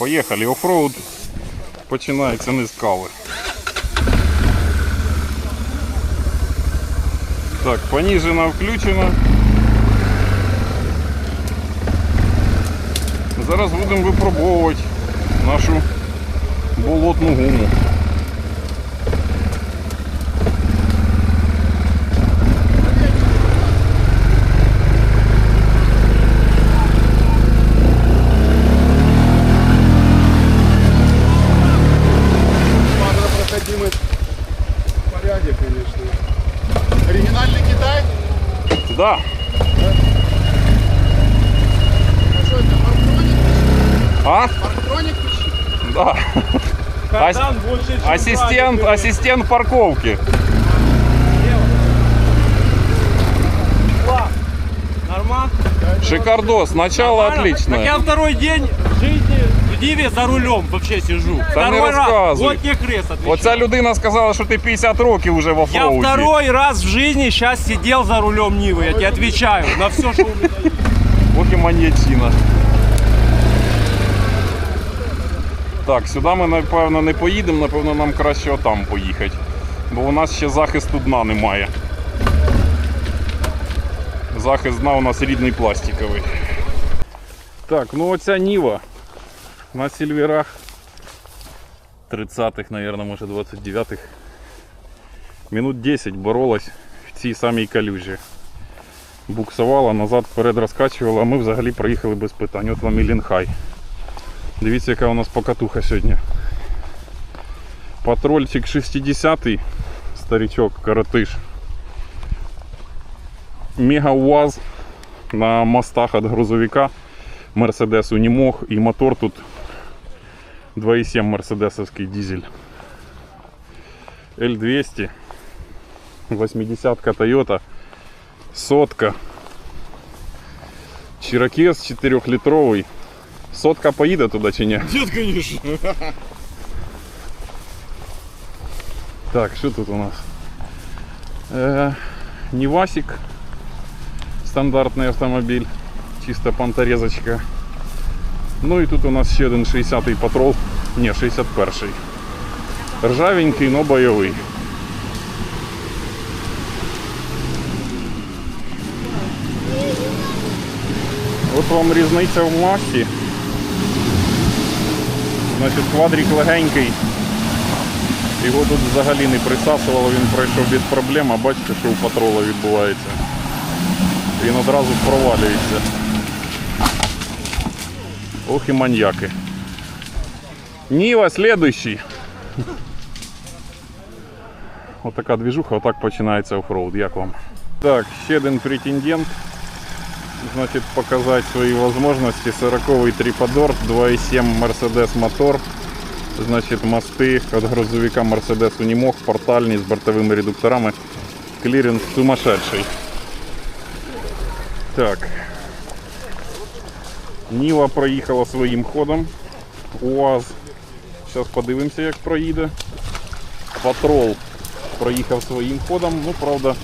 Поїхали. Офроуд починається не з кави. Так, поніжена включена. Зараз будемо випробовувати нашу болотну гуму. Ассистент, два, ассистент парковки. два. Нормально? Шикардос, начало Нормально? Так я отличное. второй день жизни в Диве за рулем вообще сижу. не второй раз. рассказывай. Вот тебе крест отвечаю. Оця людина сказала, що ти 50 років уже в Я офроуді. второй раз в жизни сейчас сидел за рулем Нивы, я тебе отвечаю на все, что у меня есть. Ох і маньячина. Так, сюди ми напевно не поїдемо, напевно нам краще отам поїхати. Бо у нас ще захисту дна немає. Захист дна у нас рідний пластиковий. Так, ну оця Ніва на сільвірах 30-х, мабуть, може 29-х. Минут 10 боролась в цій самій калюжі буксувала, назад вперед розкачувала, а ми взагалі проїхали без питань. От вам і Лінхай. Дивіться, яка у нас покатуха сьогодні. Патрольчик 60-й, старичок, коротиш. Мега УАЗ на мостах від грузовика. Мерседес Унімог і мотор тут 2,7 мерседесовський дизель. L200, 80-ка Toyota, сотка. Чирокез 4-літровий. Сотка поїде туди чи ні? Нет, конечно. Так, що тут у нас? Е, Нівасик. Стандартний автомобіль. Чисто понторезочка. Ну і тут у нас ще один 60-й патрол. Ні, 61-й. Ржавенький, но бойовий. От вам різниця в масі. Значить, квадрик легенький. Його тут взагалі не присасувало, він пройшов без проблем, а бачите, що у патрола відбувається. Він одразу провалюється. Ох і маньяки. Ніва, слідуючий. Отака движуха, отак починається оффроуд. Як вам? Так, ще один претендент. Значит, показать свои возможности. 40-й триподор, 2.7 Mercedes мотор. Значить, мости від грузовика Mercedes Unimog, портальні з бортовими редукторами. Клірінг сумасшедший. Так. Ніва проїхала своїм ходом. УАЗ. Зараз подивимося, як проїде. Патрол проїхав своїм ходом. Ну, правда,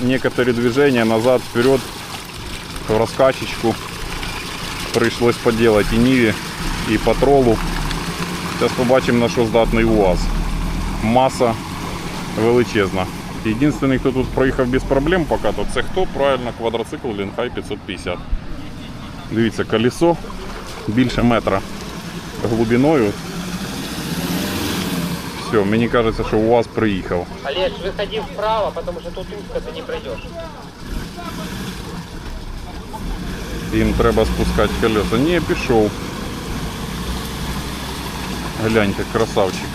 некоторые движения назад, вперед, в раскачечку пришлось поделать і Ниві, і патролу. Зараз побачимо на що здатний УАЗ. Маса величезна. Єдиний, хто тут проїхав без проблем поки, то це хто? Правильно, квадроцикл Лінхай 550. Дивіться, колесо більше метра глибиною. Все, мені кажеться, що УАЗ приїхав. Олег, выходи вправо, потому что тут узко ты не пройдешь. Їм треба спускати колеса. Ні, пішов. Гляньте, красавчик.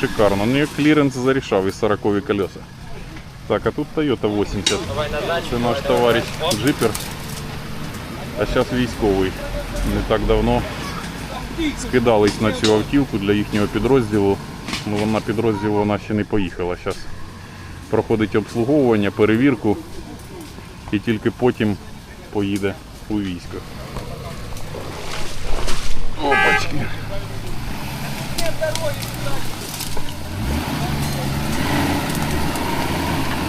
Шикарно. Ну, кліренс зарішав і 40 колеса. Так, а тут Toyota 80. Це наш товариш джипер. А зараз військовий. Не так давно скидались на цю автівку для їхнього підрозділу. Ну, вона підрозділу вона ще не поїхала. Зараз проходить обслуговування, перевірку і тільки потім поїде у військо. Опачки.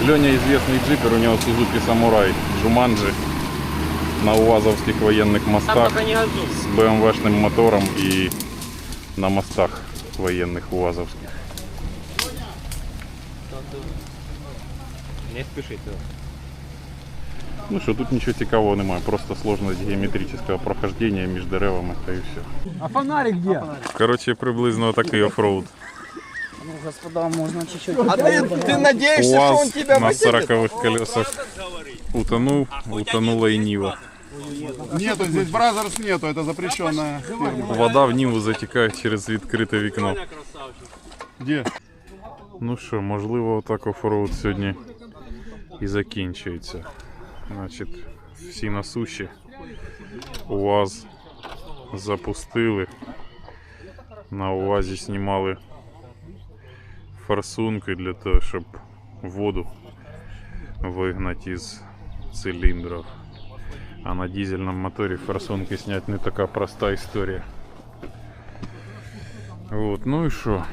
Леня известный джипер, у него Suzuki Samurai, Jumanji. на УАЗовських воєнних Там мостах пока не газуй. з БМВшним мотором і на мостах воєнних УАЗовських. Не спешите. Ну що, тут нічого цікавого немає, просто сложність геометричного прохождення між деревами та і все. А фонарик где? Коротше, приблизно такий оффроуд. А ты, ты надеешься, что он УАЗ тебя на высадит? 40 колесах утонув, утонула і Ніва. Нету, здесь Бразерс нету, это запрещенная фирма. Вода в Ніву затікає через відкрите вікно. Где? Ну що, можливо, отак оффроуд сьогодні і закінчується. Значить, всі на суші. УАЗ запустили. На УАЗі знімали форсунки для того, щоб воду вигнати із циліндрів. А на дизельному моторі форсунки зняти не така проста історія. От, ну і що?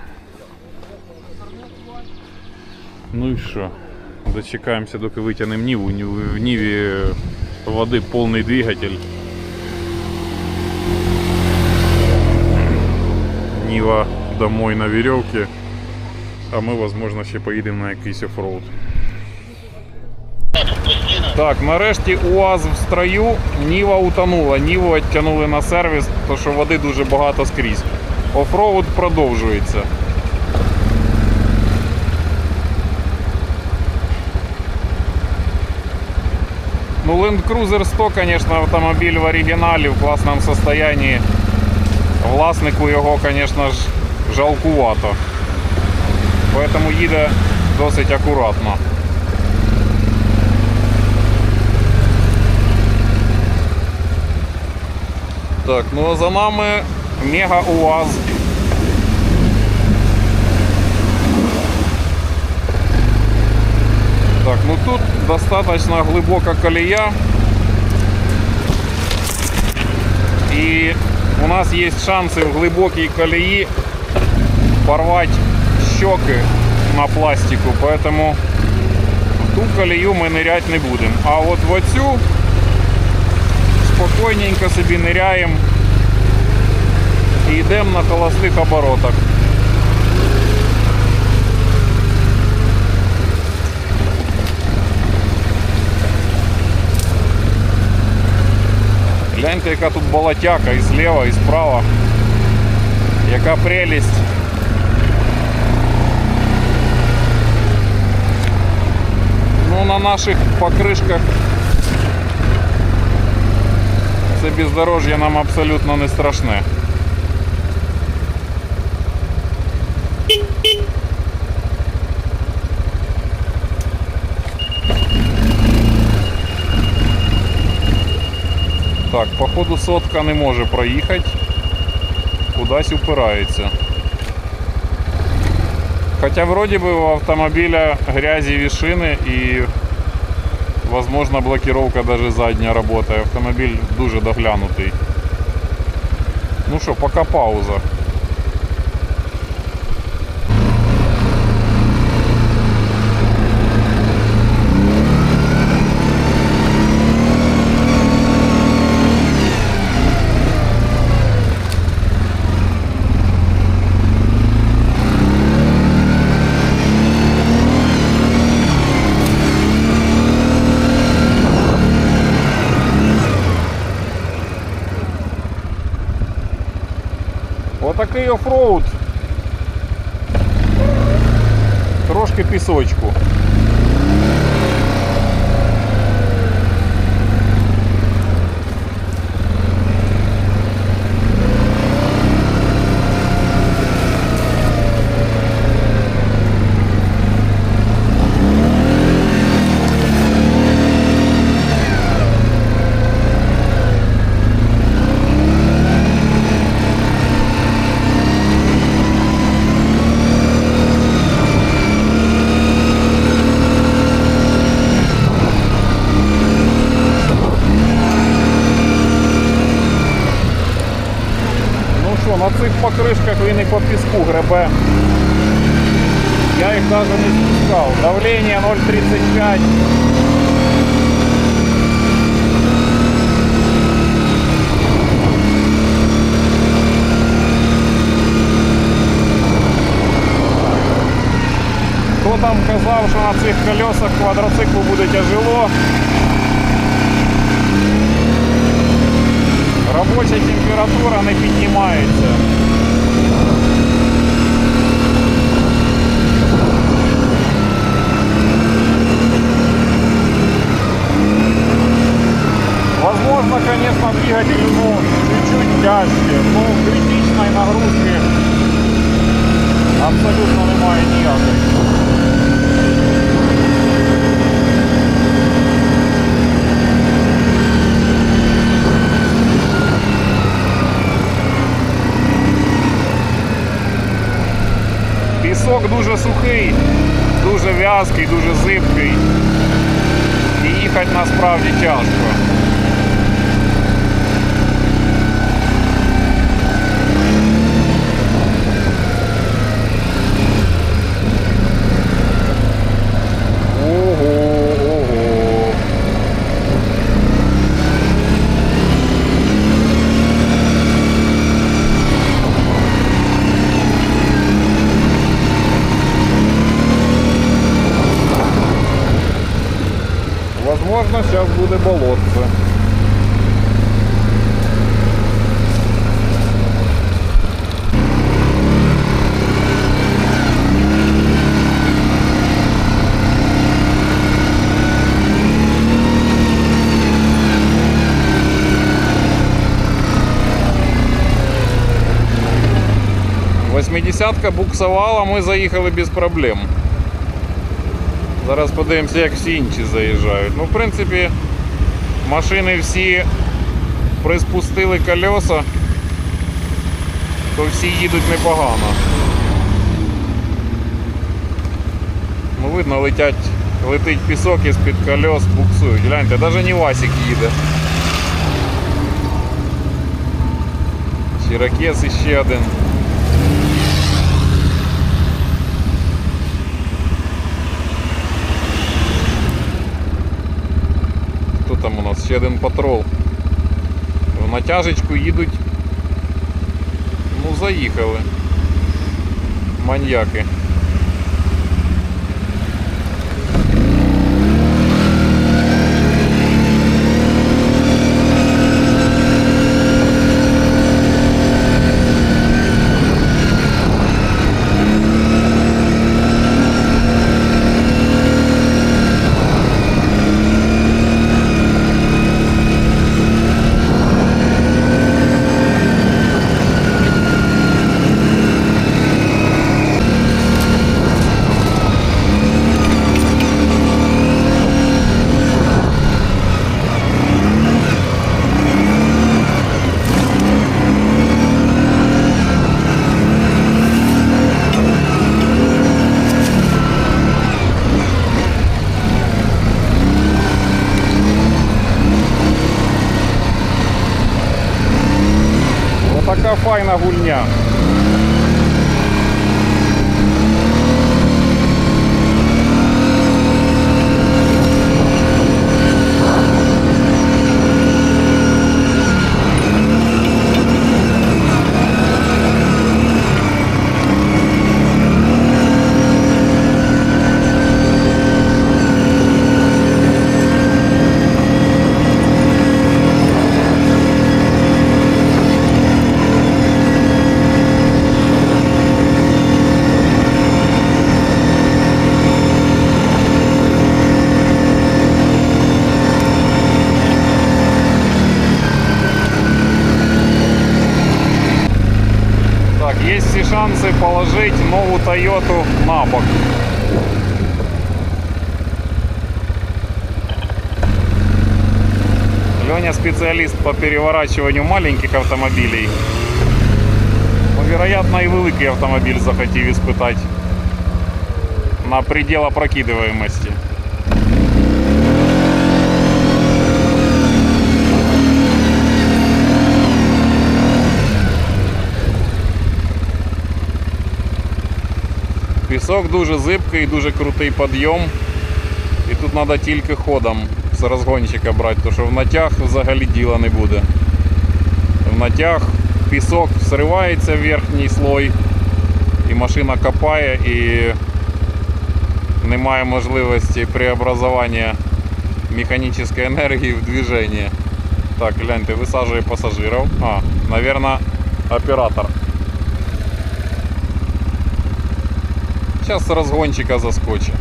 Ну і що? Дочекаємося, доки витягнемо Ніву. Нів- В Ніві води повний двигатель. Ніва домой на веревці. А ми, возможно, ще поїдемо на якийсь оффроуд. Так, нарешті УАЗ в строю, Ніва утонула. Ніву відтягнули на сервіс, тому що води дуже багато скрізь. Оффроуд продовжується. Ну, Land Cruiser 100, конечно, автомобіль в оригіналі в класному состоянии. Власнику його, конечно ж, жалкувато. Поэтому їде досить акуратно. Так, ну а за нами мега УАЗ. Так, ну тут достаточно глубока колея. И у нас есть шансы в глубокой колеи порвать щеки на пластику, поэтому в ту колею мы нырять не будем. А вот в оцю спокойненько собі ныряем і йдемо на холостих оборотах. Гляньте, яка тут болотяка і зліва, і справа. Яка прелість. Ну, на наших покришках це бездорожжя нам абсолютно не страшне. Так, походу сотка не може проїхати. Кудись упирається. Хоча вроді би у автомобіля грязі шини і возможно блокировка даже задня работает. Автомобіль дуже доглянутий. Ну що, пока пауза. Отакий офроуд. Трошки пісочку. Ну що, на цих покришках він і по піску гребе. Я їх навіть не спускав. Давлення 0,35. На цих колесах квадроциклу буде тяжело. Робоча температура не піднімається. Возможно, конечно, двигатель ну, чуть-чуть тяжче, но критичной нагрузки абсолютно немає ніякої. Пісок дуже сухий, дуже в'язкий, дуже зибкий. І їхати насправді тяжко. Восьмидесятка буксувала, ми заїхали без проблем. Зараз подивимося, як всі інші заїжджають. Ну, в принципі, машини всі приспустили колеса, то всі їдуть непогано. Ну, видно, летять, летить пісок із-під колес, буксують. Гляньте, навіть не Васик їде. Чиракес іще один. Там у нас? Ще один патрол. В натяжечку їдуть. Ну, заїхали. Маньяки. Отака файна гульня. Тойоту на бок. Леня специалист по переворачиванию маленьких автомобилей. Ну, вероятно, и великий автомобиль захотів испытать на предел опрокидываемости. Пісок дуже зибкий, дуже крутий підйом. І тут треба тільки ходом з розгончика брати, тому що в натяг взагалі діла не буде. В натяг пісок зривається в верхній слой, і машина копає і немає можливості преобразування механічної енергії в движення. Так, гляньте, висаджує пасажирів. А, наверное, оператор. Сейчас с разгончика заскочит.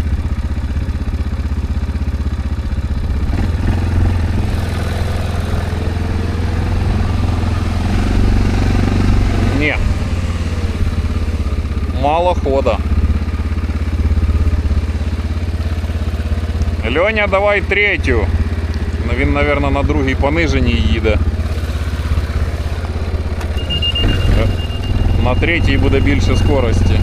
Не. Мало хода. Льоня, давай третю. Ну, Він, мабуть, на другій пониженій їде. Е, На третій буде більше скорості.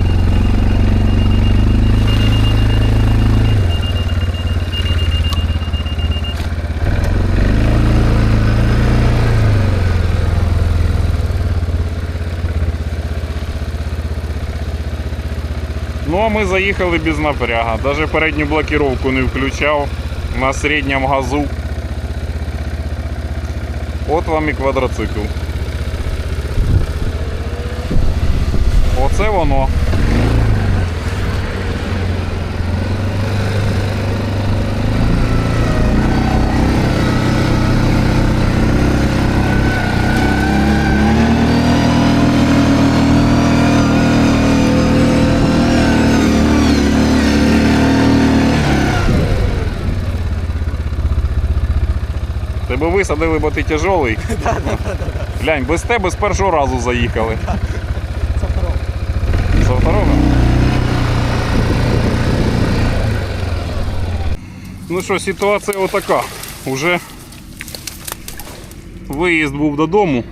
Ну а ми заїхали без напряга. Даже передню блокировку не включав на середньому газу. От вам і квадроцикл. Оце воно. Тебе висадили, бо ти тяжелий. Глянь, без тебе з першого разу заїхали. Со второго? Ну що, ситуація отака. Уже виїзд був додому.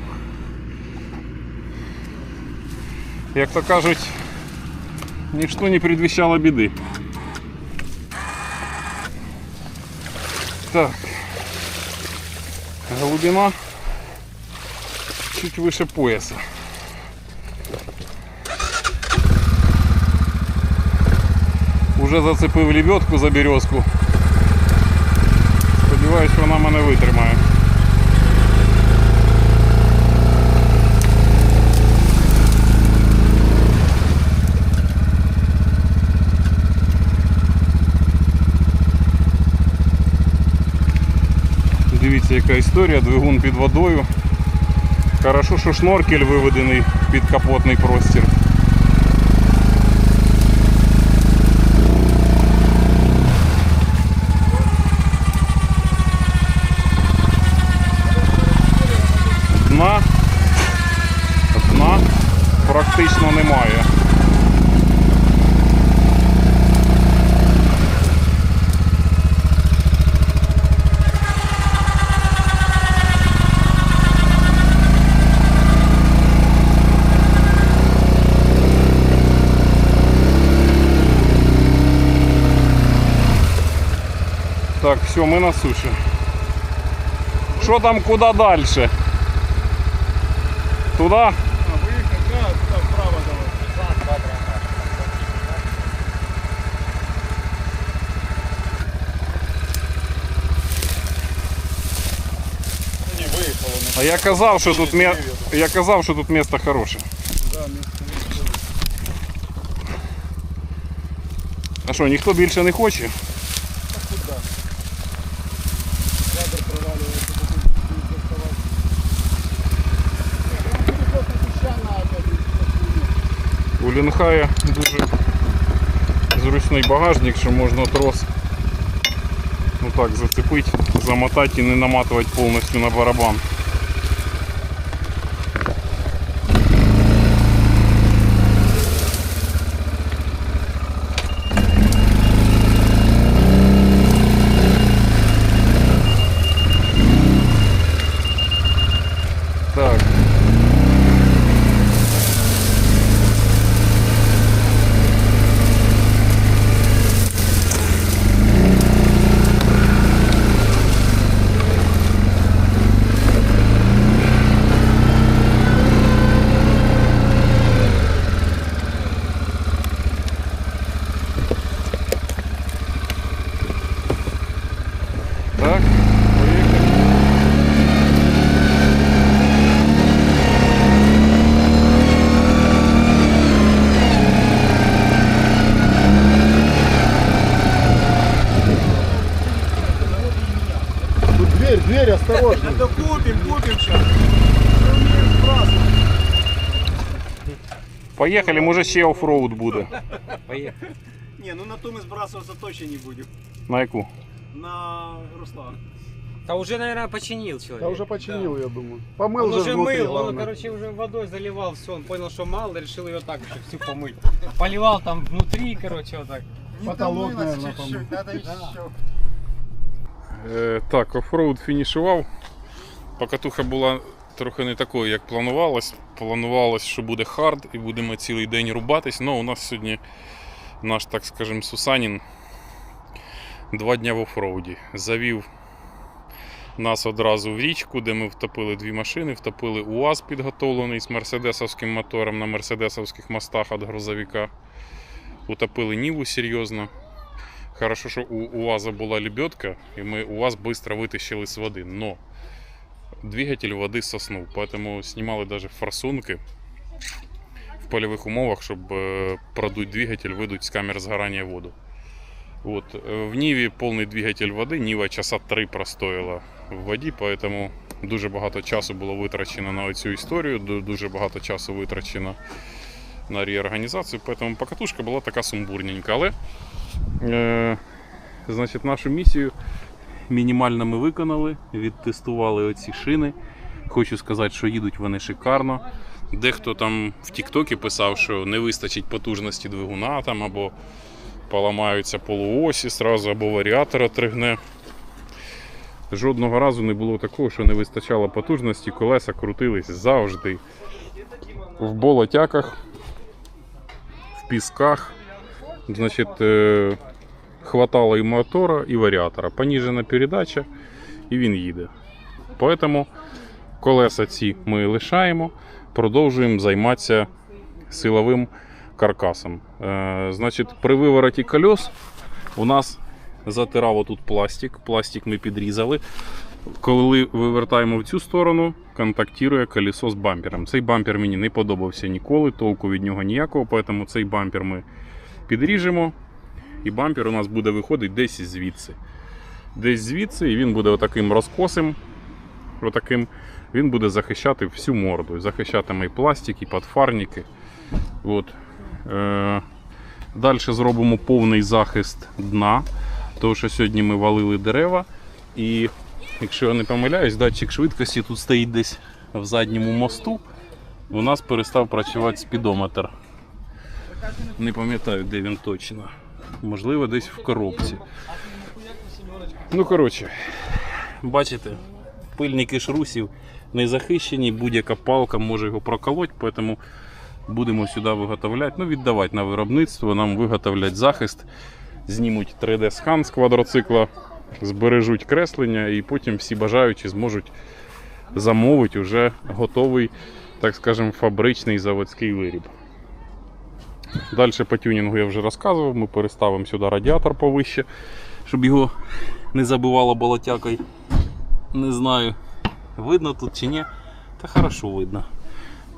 Як то кажуть, ніщо не предвіщало біди. Так. Глубина чуть выше пояса. Уже зацепив лебедку за березку. Сподіваюсь, вона мене витримає. Яка історія, двигун під водою. Хорошо, що шноркель виведений під капотний простір. Дна, дна практично немає. Так, все, ми на суші. Що там, куди далі? Туди? А я казав, що тут мє... я казав, що тут місто хороше. А що, ніхто більше не хоче? У дуже зручний багажник, що можна трос ну так зацепити, замотати і не наматувати повністю на барабан. Поїхали, може ще офроуд буде. Не, ну на ту мы сбрасываться точно не будем. На яку? На Руслан. Да уже, наверное, починил человек. Я уже починил, я думаю. Помыл Он же уже внутри, мыл, он, главное. короче, уже водой заливал все. Он понял, что мало, решил ее так еще всю помыть. Поливал там внутри, короче, вот так. Потолок, наверное, помыл. Е, так, офроуд фінішував. Покатуха була трохи не такою, як планувалось. Планувалось, що буде хард і будемо цілий день рубатись. Ну, у нас сьогодні наш, так скажем, Сусанін два дня в офроуді. Завів нас одразу в річку, де ми втопили дві машини, втопили УАЗ підготовлений з мерседесовським мотором на мерседесовських мостах від грузовика. Утопили Ніву серйозно. Хорошо, що у УАЗа була лебедка, і ми УАЗ быстро вытащили з води. Но двигатель води соснув, поэтому снимали даже форсунки в польових умовах, щоб е, продуть двигатель, видуть з камер згорання воду. Вот. е, В Ніві повний двигатель води, Ніва часа три простояла в воді, поэтому дуже багато часу було витрачено на цю історію, ду- дуже багато часу витрачено на реорганізацію, поэтому покатушка була така сумбурненька. Але Е, значить, нашу місію мінімально ми виконали, відтестували оці шини. Хочу сказати, що їдуть вони шикарно. Дехто там в Тіктокі писав, що не вистачить потужності двигуна там, або поламаються полуосі зразу, або варіатор отригне. Жодного разу не було такого, що не вистачало потужності, колеса крутились завжди. В болотяках, в пісках. Значит, е, хватало і мотора, і варіатора. Поніжена передача, і він їде. Поэтому колеса ці ми лишаємо, продовжуємо займатися силовим каркасом. Е, Значить, при вивороті колес у нас затирав отут пластик. Пластик ми підрізали. Коли вивертаємо в цю сторону, контактує колесо з бампером. Цей бампер мені не подобався ніколи, толку від нього ніякого, тому цей бампер ми підріжемо, і бампер у нас буде виходити десь звідси. Десь звідси, і він буде отаким розкосим. Отаким. Він буде захищати всю морду. Захищатиме і пластик, і подфарники. От. Е, Далі зробимо повний захист дна. Тому що сьогодні ми валили дерева. І якщо я не помиляюсь, датчик швидкості тут стоїть десь в задньому мосту. У нас перестав працювати спідометр. Не пам'ятаю, де він точно. Можливо, десь в коробці. Ну, коротше, бачите, пильники шрусів не захищені, будь-яка палка може його проколоти, тому будемо сюди виготовляти, ну, віддавати на виробництво, нам виготовлять захист, знімуть 3D-скан з квадроцикла, збережуть креслення і потім всі бажаючі зможуть замовити вже готовий, так скажемо, фабричний заводський виріб. Далі по тюнінгу я вже розказував. Ми переставимо сюди радіатор повище, щоб його не забивало болотякою. Не знаю, видно тут чи ні. Та хорошо видно.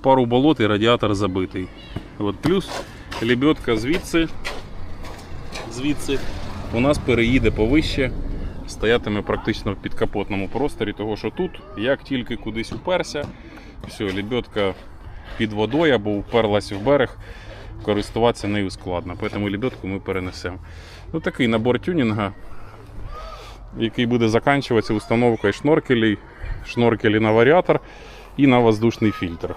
Пару болот і радіатор забитий. От плюс лебедка звідси, звідси у нас переїде повище, стоятиме практично в підкапотному просторі, того що тут, як тільки кудись уперся, все, лебедка під водою або уперлась в берег, користуватися нею складно. Тому лебедку ми перенесемо. Ну, такий набор тюнінга, який буде закінчуватися установкою шноркелей, шноркелі на варіатор і на воздушний фільтр.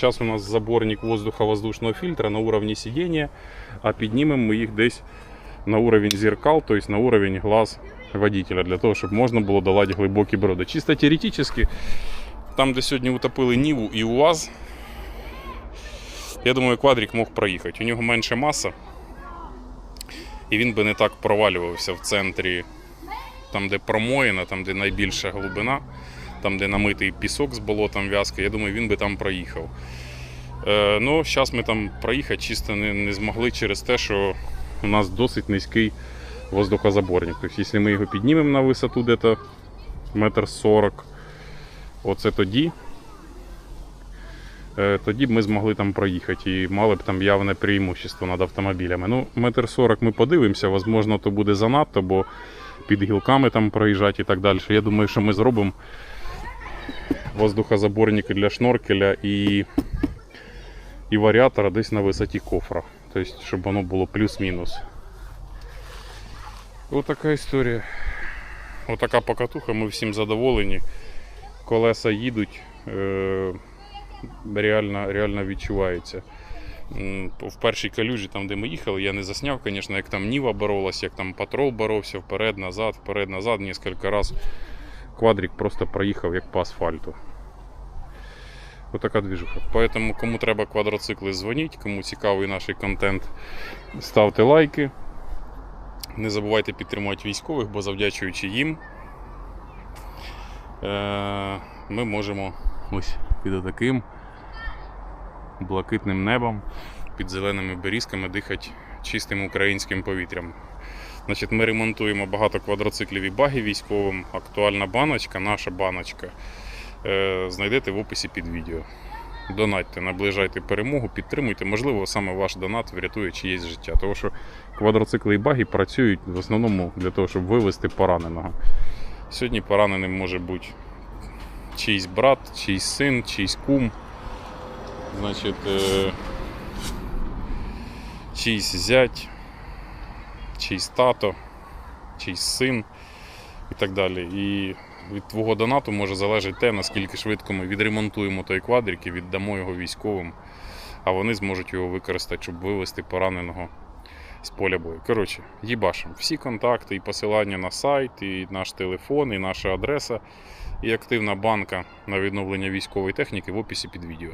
Зараз у нас заборник воздухо-воздушного фільтра на уровні сидіння, а піднімемо ми їх десь на уровень зеркал, тобто на уровень глаз водителя, для того, щоб можна було долати глибокі броди. Чисто теоретично, там, де сьогодні утопили Ніву і УАЗ, я думаю, квадрик мог проїхати. У нього менша маса, і він би не так провалювався в центрі, там, де промоїна, там, де найбільша глибина, там, де намитий пісок з болотом в'язка, я думаю, він би там проїхав. Е, ну, зараз ми там проїхати чисто не, не змогли через те, що у нас досить низький воздухозаборник. Тобто, якщо ми його піднімемо на висоту десь метр сорок, оце тоді тоді б ми змогли там проїхати і мали б там явне преимущество над автомобілями. Ну, метр сорок ми подивимося, можливо, то буде занадто, бо під гілками там проїжджати і так далі. Я думаю, що ми зробимо воздухозаборники для шноркеля і, і варіатора десь на висоті кофра. Тобто, щоб воно було плюс-мінус. Отака історія. Отака покатуха, ми всім задоволені. Колеса їдуть, е, реально, реально відчувається. В першій калюжі, там, де ми їхали, я не засняв, звісно, як там Ніва боролась, як там патрол боровся вперед, назад, вперед, назад, кілька разів. Квадрик просто проїхав як по асфальту. Отака двіжуха. Поэтому, кому треба квадроцикли, дзвоніть, кому цікавий наш контент, ставте лайки. Не забувайте підтримувати військових, бо завдячуючи їм, е, ми можемо ось під таким блакитним небом, під зеленими берізками дихати чистим українським повітрям. Значить, ми ремонтуємо багато квадроциклів і багів військовим. Актуальна баночка, наша баночка. Е, знайдете в описі під відео. Донатьте, наближайте перемогу, підтримуйте. Можливо, саме ваш донат врятує чиєсь життя. Тому що квадроцикли і баги працюють в основному для того, щоб вивезти пораненого. Сьогодні пораненим може бути чийсь брат, чийсь син, чийсь кум. Значить, е, чийсь зять, чийсь тато, чийсь син і так далі. І від твого донату може залежати те, наскільки швидко ми відремонтуємо той квадрик і віддамо його військовим, а вони зможуть його використати, щоб вивезти пораненого з поля бою. Коротше, їбашим. Всі контакти і посилання на сайт, і наш телефон, і наша адреса, і активна банка на відновлення військової техніки в описі під відео.